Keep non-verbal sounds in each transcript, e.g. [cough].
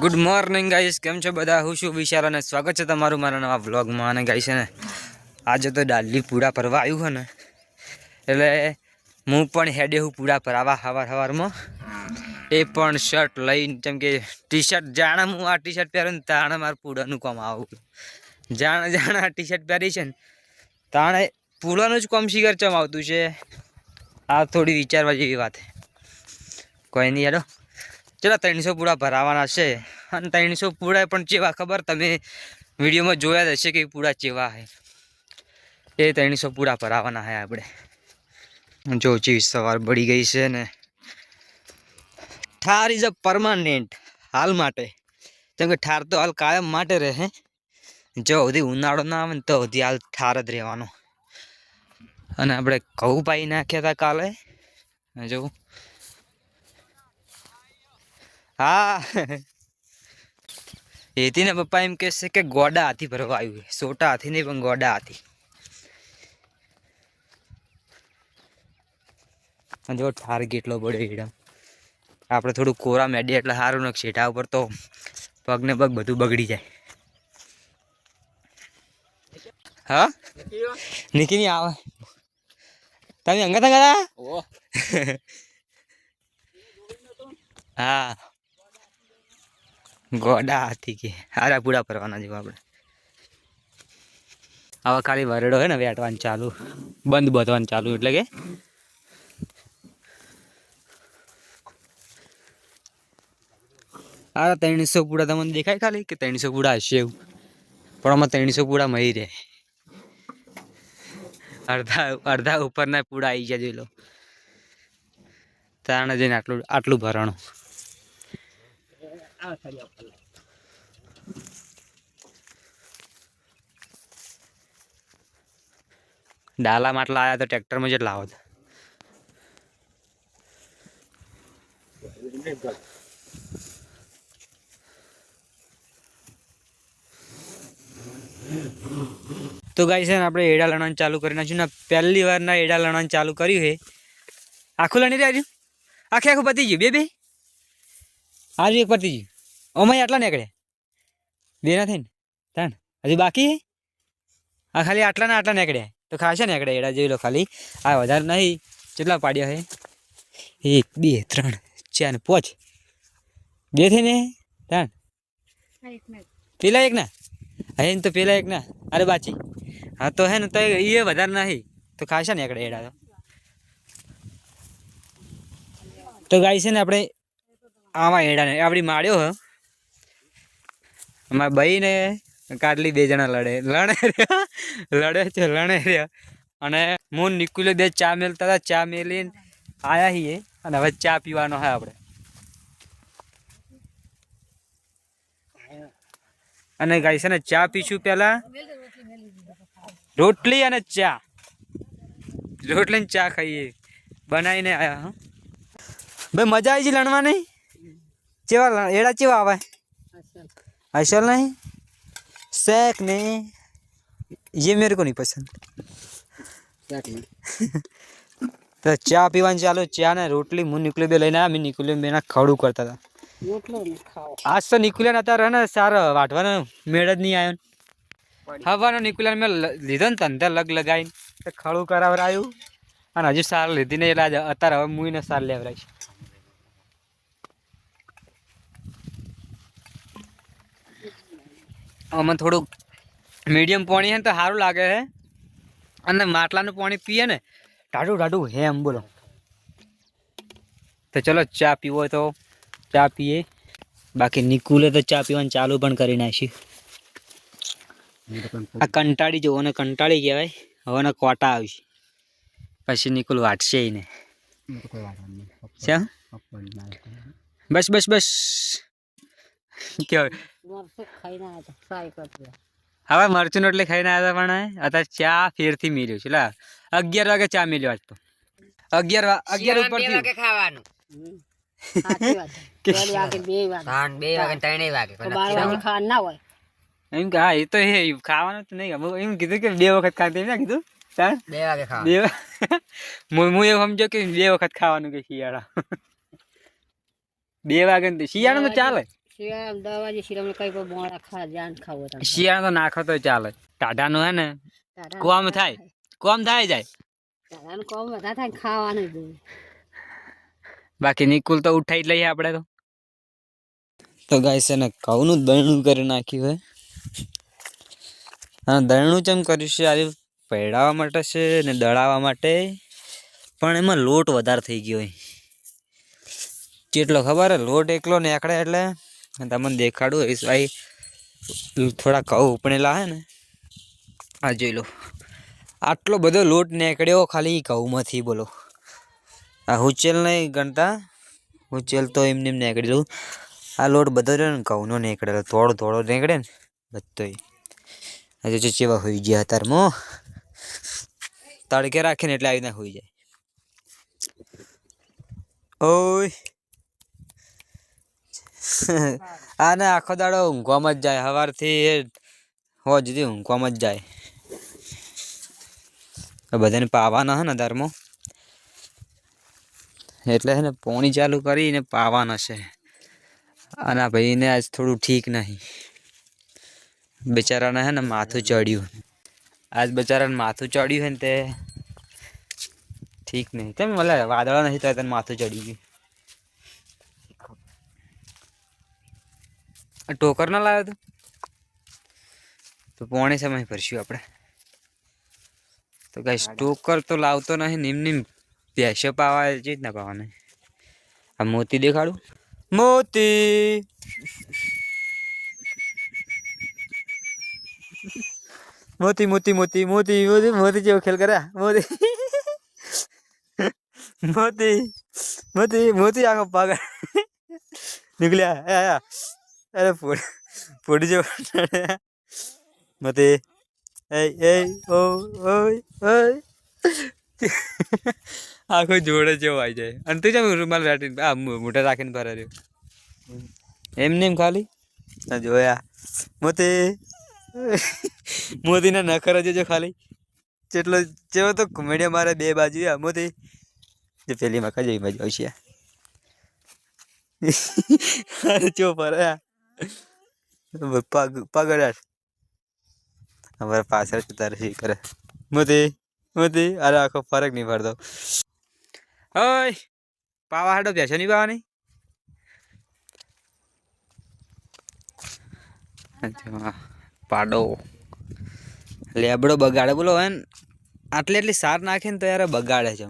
Good morning guys કેમ છો બધા? હું છું વિશાલ અને સ્વાગત છે તમારું મારા નવા વ્લોગમાં અને ગાઈસ ને આજે તો ડાલી પૂડા ભરવા આવ્યું છે ને. એટલે હું પણ હેડે હું પર ભરાવા હવાર સવારમાં એ પણ શર્ટ લઈને, જેમ કે ટી શર્ટ જાણે હું આ ટી શર્ટ પહેરું ને તાણે મારું પૂડાનું કામ આવું જાણે જાણે આ ટી શર્ટ પહેરી છે ને, તાણે પૂડાનું જ કામ શિખર ચમ આવતું છે. આ થોડી વિચારવા જેવી વાત કોઈ નહીં, હેડો. ચલો, ત્રણસો પૂરા ભરાવાના છે. અને ત્રણસો પૂરા પણ ચેવા, ખબર? તમે વિડીયોમાં જોયા જ હશે કે પૂરા ચેવા છે. એ ત્રણસો પૂરા ભરાવાના છે આપણે. જો, ચીજ સવાર બળી ગઈ છે ને. ઠાર ઇઝ અ પરમાનન્ટ હાલ માટે. કેમ કે ઠાર તો હાલ કાયમ માટે રહે જો સુધી ઉનાળો ના આવે ને તો સુધી હાલ ઠાર જ રહેવાનો. અને આપણે ઘઉં પાઈ નાખ્યા હતા કાલે. જો. હા. એથી ને પપ્પા એમ કહેશે કે ગોડા હાથી ભરવા આવ્યું છે. સોટા હાથી નહીં પણ ગોડા હાથી. જો ઠાર કેટલો પડ્યો એકદમ આપણે થોડું કોરા મેડીએ એટલે સારું ને છેટા ઉપર તો પગને પગ બધું બગડી જાય. હા? નીકળી આવે. તમે અંગત અંગત હા ગોડા હાથી કે હારા પૂરા ફરવાના જેવા આપણે આવા ખાલી વરડો હોય ને વેટવાનું ચાલુ બંધ બધવાનું ચાલુ એટલે કે આ ત્રણસો પૂડા તમને દેખાય ખાલી કે ત્રણસો પૂડા હશે એવું પણ આમાં ત્રણસો પૂડા મળી રહે અડધા અડધા ઉપરના પૂડા આવી ગયા જોઈ લો તાણે જઈને આટલું આટલું ભરણું ડાલા માટલા આવ્યા તો ટ્રેક્ટરમાં જેટલા આવત તો ગાઈ છે ને આપણે એડા લણવાનું ચાલુ કરી નાખ્યું ને પહેલી વારના એડા લણવાનું ચાલુ કર્યું છે. આખું લણી રહ્યા આખે આખું પતી ગયું. બે બે? આજુ એક પતી ગયું. અમાય આટલા નીકળ્યા બે ના થઈને. ત્રણ. હજી બાકી આ ખાલી આટલા ને આટલા નીકળ્યા તો ખાશે નીકળ્યા એડા જોઈ લો ખાલી. આ વધારે નહીં. કેટલા પાડ્યા છે? એક બે ત્રણ ચાર ને પાંચ. બે થઈને ત્રણ. પેલા એક ના? હા તો પેલા એક ના. અરે બાચી હા, તો હે ને, તો એ વધારે નહીં. તો ખાશે નીકળે એડા તો. તો ગાય છે ને આપણે આમાં એડાને. આપણી માળ્યો હ. અમારા ભાઈ ને કાટલી બે જણા લડે. લડે રહ્યા. લડે છે, લડે રહ્યા. અને હું નીકળ્યો બે ચા મેલતા હતા. ચા મેલીને આવ્યા છીએ. અને હવે ચા પીવાનો હે આપણે. અને ગાય છે ને, ચા પીશું પહેલા. રોટલી અને ચા રોટલી ને ચા ખાઈએ બનાવીને આયા હા ભાઈ મજા આવી છે લણવાની ચેવા લણ- એડા ચેવા આવે અસલ નહીં શેક ને ये मेरे को नहीं पसंद તો ચા પીવાની ચાલો ચા ને રોટલી હું નીકળી બે લઈને આવ્યા મેં નીકળી બેના ખડું કરતા હતા આજ તો નીકળ્યા નતા રહે ને સાર વાટવાનો મેળ જ નહીં આવ્યો હવાનો નીકળ્યા મેં લીધો ને તંધે લગ લગાવીને. ખડું કરાવરાયું. અને હજુ સાર લીધી ને એટલે આજે અત્યારે હવે મુઈને સાર લેવરાય આમાં થોડુંક મીડિયમ પાણી હે ને તો સારું લાગે છે અને માટલાનું પાણી પીએ ને ટાઢું ટાઢું હે એમ બોલો. તો ચલો ચા પીવો તો ચા પીએ. બાકી નિકુલે તો ચા પીવાનું ચાલુ પણ કરી નાખી. આ કંટાળી જવો ને કંટાળી કહેવાય. હવે કોટા આવશે. પછી નિકુલ વાટશે એને. ને બસ બસ બસ. હવે મરચું એટલે ખાઈને આવ્યા પણ અત્યારે ચા ફેરથી મેળ્યું છે. અગિયાર વાગે ચા મેળ્યો આજ તો. અગિયાર વા- અગિયાર ઉપર થયું. ખાવાનું. બે વાગે. [laughs] ત્રણેય વાગે. એમ કે હા એ તો હે ખાવાનું તો નહીં. હવે એમ કીધું કે બે વખત ખાતી ના કીધું ચાલ. બે વાગે ખાવા બે [laughs] હું હું એવું સમજો કે બે વખત ખાવાનું કે શિયાળા. બે વાગે ને શિયાળા તો ચાલે. શિયાળા ખા તો નાખો તો ચાલે. ટાઢાનું હે ને કોમ થાય. કોમ થાય જાય. કોમ વધારે થાય ખાવાનું બાકી નિકુલ તો ઉઠાઈ જ લઈએ આપણે તો. તો ગાય છે ને ઘઉંનું દણું કરી નાખ્યું હે. હા દળણું ચમ કર્યું છે? આવી પહેરાવા માટે છે ને દળાવવા માટે. પણ એમાં લોટ વધારે થઈ ગયો હોય. કેટલો ખબર લોટ એકલો નેકળે એટલે તમને દેખાડું હઈશ ભાઈ, થોડા કઉ ઉપણેલા હે ને. આ જોઈ લો. આટલો બધો લોટ નીકળ્યો ખાલી ઘઉંમાંથી, બોલો. આ હુચેલ નહીં ગણતા. હુચેલ તો એમને એમ નીકળી આ લોટ બધો રહ્યો ને ઘઉંનો નીકળેલો થોડો થોડો નીકળે ને. બધોય. આજે જો ચેવા હોઈ ગયા અત્યારમાં તડકે રાખીને એટલે આવી ના હોઈ જાય. ઓય. [laughs] આને આખો દાડો ઊંઘવામાં જ જાય સવારથી એ હો જુદી ઊંઘવામાં જ જાય. બધાને પાવાના હે ને ધર્મો એટલે છે ને પોણી ચાલુ કરીને પાવાના છે. અને ભાઈને આજ થોડું ઠીક નહીં. બિચારાને હે ને માથું ચડ્યું. આજ બિચારાને માથું ચડ્યું હે ને તે ઠીક નહીં. તેમ મને વાદળા નથી તો તને માથું ચડી ગયું? આ ટોકર ના લાવ્યો તું? તો પોણે સમય ભરશું આપણે. તો કઈ ટોકર તો લાવતો નહીં નિમ નિમ ભેંસો પાવા જ ના પાવાના. આ મોતી દેખાડું? મોતી! મોતી મોતી મોતી મોતી મોતી મોતી જેવો ખેલ કરે મોતી. મોતી મોતી મોતી આખો પાગળ નીકળ્યા. આયા અરે ફોડ ફોડ જેવો મોતી. એ એ ઓ ઓય ઓય. આખો જોડે જેવો આવી જાય. અને તું જેમ રૂમાલ રાખીને આ મો- મોઢે રાખીને ભરે રહ્યો? એમને એમ ખાલી? જોયા. મોતી. [laughs] મોતીના નખર જોજો ખાલી. જેટલો જેવો તો કોમેડિયા મારે બે બાજુ મોતી જે પેલી માં કઈ બાજુ આવશે. અરે ચો પગ પાછળ જતા રહી મોદી મોતી અરે આખો ફરક નહીં પડતો. ઓય, પાવા હાડો બેસો નહીં પાવાની. પાડો. લેબડો બગાડે. બોલો હે આટલી આટલી સાર નાખે ને તો યાર બગાડે છે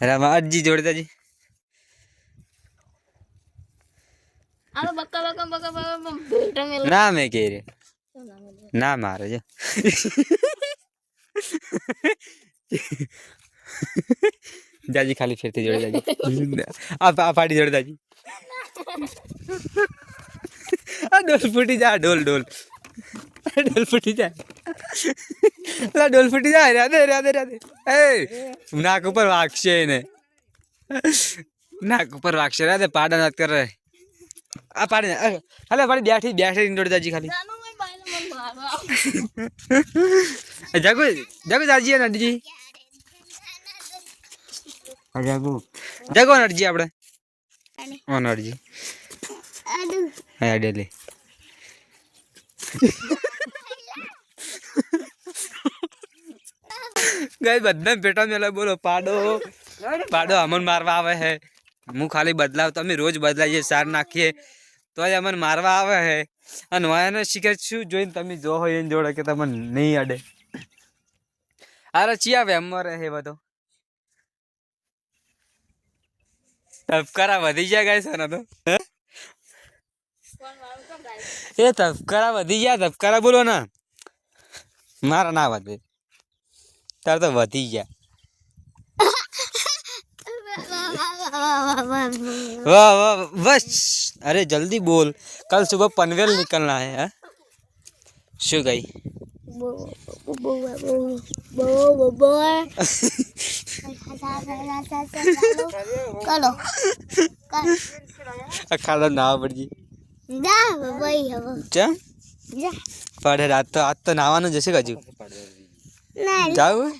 અરે જોડતાજી ના મેં કે રે ના મારે જો જાજી ખાલી ફેરથી જોડે જાજી. [laughs] આ પાડી જોડે જાજી. આ ડોલ ફૂટી જા ડોલ ડોલ. ડોલ ફૂટી જાય. લા ડોલ ફૂટી જાય રાધે રાધે રાધે. એ નાક ઉપર વાગશે એને. નાક ઉપર વાગશે રાધે પાડા નાત કરે. આ પાડી હાલે પાડી બેઠી બેઠી ઇન્ડોર જાજી ખાલી. જાગો જાગો જાજી નડજી જાગો. જાગો નડજી આપણે. ઓ નડજી ગઈ બધા પેટા મેલા બોલો પાડો. પાડો અમન મારવા આવે હે. હું ખાલી બદલાવ તમે રોજ બદલાઈએ સાર નાખીએ. તોય અમને મારવા આવે હે. અને વાયાને શીખે શું જોઈને તમે જો હોય એને જોડે કે તમને નહીં અડે અરે ચિયા વેમમાં હે બધો? તબકરા વધી ગયા ગાય છે તો હે? એ તબકરા વધી ગયા તબકરા બોલો ના મારા ના વધે તાર તો વધી ગયા वाह वाह बस अरे जल्दी बोल कल सुबह पनवेल निकलना है हाँ? શું [laughs] [laughs] ગઈ ચલો આ પડજી. જા ભાઈ હવે ચમ જા પડે રાત તો આજ તો નાવાનું જશે હજુ? ના. જાવું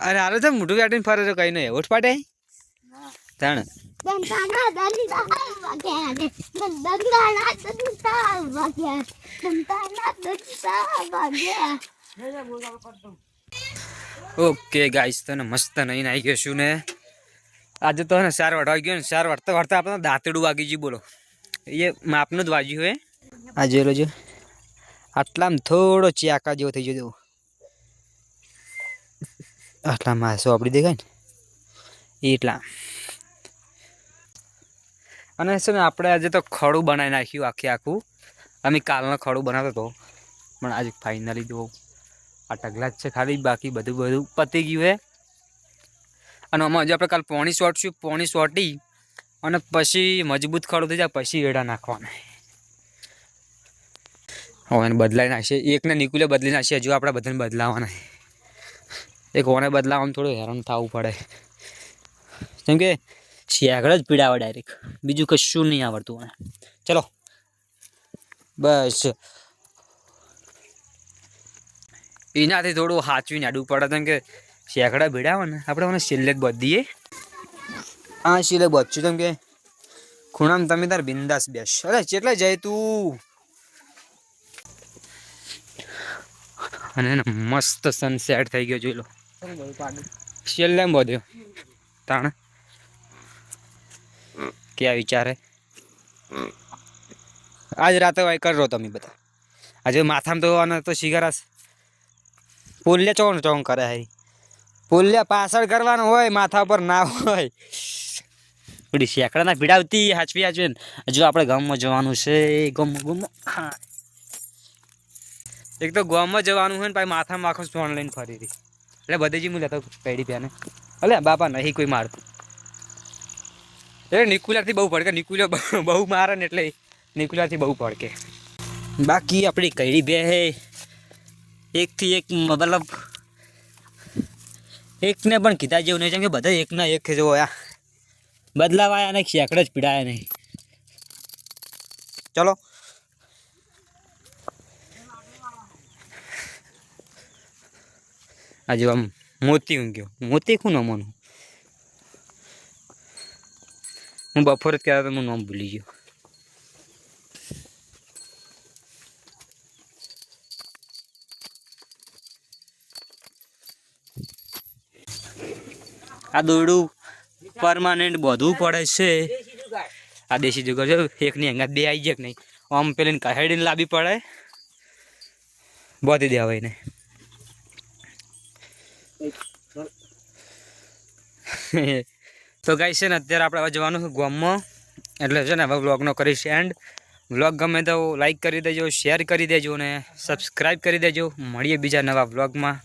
અરે હાલો તો મોટું કાઢીને ફરે તો કઈ નહીં ઓઠ પાડે? તાણ. દંતા ઓકે ગાઈસ, તને મસ્ત નહીં આવી ગયો છું ને. આજે તો ને ચાર વાટવા ગયો ને, સાર વાટતા વાટતા આપણે દાંતડું વાગી ગયું, બોલો. એ માપનું જ વાગ્યું હે. આ જોઈ લો જો આટલામાં થોડો ચાકા જેવો થઈ ગયો માસો આપડી દેખાય ને? એટલા. અને છે ને, આપણે આજે તો ખડું બનાવી નાખ્યું આખે આખું. અમે કાલનો ખડું બનાવતો હતો, પણ આજે ફાઇનલી જો આ ટગલા જ છે ખાલી, બાકી બધું બધું પતી ગયું હે. અને આમાં હજુ આપણે કાલ પોણી સોટશું, પોણી સોટી, અને પછી મજબૂત ખડું થઈ જાય, પછી એડા નાખવાના. હવે એને બદલાઈ નાખશે એકને નિકુલે બદલી નાખશે હજુ આપણે બધાને બદલાવાના. છે. એક ઓને બદલાવામાં થોડું હેરાન થવું પડે. કેમ કે શિયાગળ જ પીડાવે ડાયરેક્ટ બીજું કશું નહીં આવડતું ચલો. બસ. એનાથી થોડું સાચવીને આડું પડે કેમ કે શેકડા ભીડાવે ને? આપણે મને છેલ્લે બધીએ. હા છેલ્લે બધશું કેમ કે ખૂણામાં તમે તાર બિંદાસ બેસ અરે ચેટલે જાય તું? અને મસ્ત સનસેટ થઈ ગયો જોઈ લો. છેલ્લે બધ્યો. તાણ. ક્યાં વિચારે? આજ રાતે વાય કરો તમે બધા. આજે માથામાં તો અને તો શિગારાસ પોલ્યા ચોણ ચોણ કરે હારી પુલ્ય પાછળ કરવાનું હોય, માથા પર ના હોય. થોડી શેકડાના ભીડાવતી હાચવી હાચવી. હજુ આપણે ગામમાં જવાનું છે. ગમ ગમ. હા. એક તો ગામમાં જવાનું હોય ને, પાછી માથામાં આખો સ્ટોન લઈને ફરી હતી એટલે બધેજી હું લેતો પેડી પ્યાને અલે બાપા, નહીં કોઈ મારતું એટલે નિકુલારથી બહુ પડકે. નિકુલા બહુ મારે ને એટલે નિકુલરથી બહુ પડકે. બાકી આપણી કઈડી બે હે. એકથી એક મતલબ એકને પણ કીધા જેવું નહીં, કેમ કે બધા એકના એક જો આ. બદલાવાયા ને ખેકડે જ પીડાયા નહીં. ચલો. આજે આમ મોતી ઊંઘ્યો. મોતી શું નમોનું હું બપોરે ત્યારે તો હું નામ ભૂલી ગયો. આ દોરડું પરમાનન્ટ બધું પડે છે. આ દેશી જુગાર જો એકની હંગાત બે આવી જાય કે નહીં? આમ પેલી કહેડીને લાવી પડે. બોધી દેવાય ને તો ગાઈ છે ને, અત્યારે આપણે હવે જવાનું છે ગામમાં. એટલે છે ને, હવે વ્લોગનો કરીશ એન્ડ વ્લોગ ગમે તો લાઈક કરી દેજો શેર કરી દેજો અને સબસ્ક્રાઈબ કરી દેજો. મળીએ બીજા નવા વ્લોગમાં.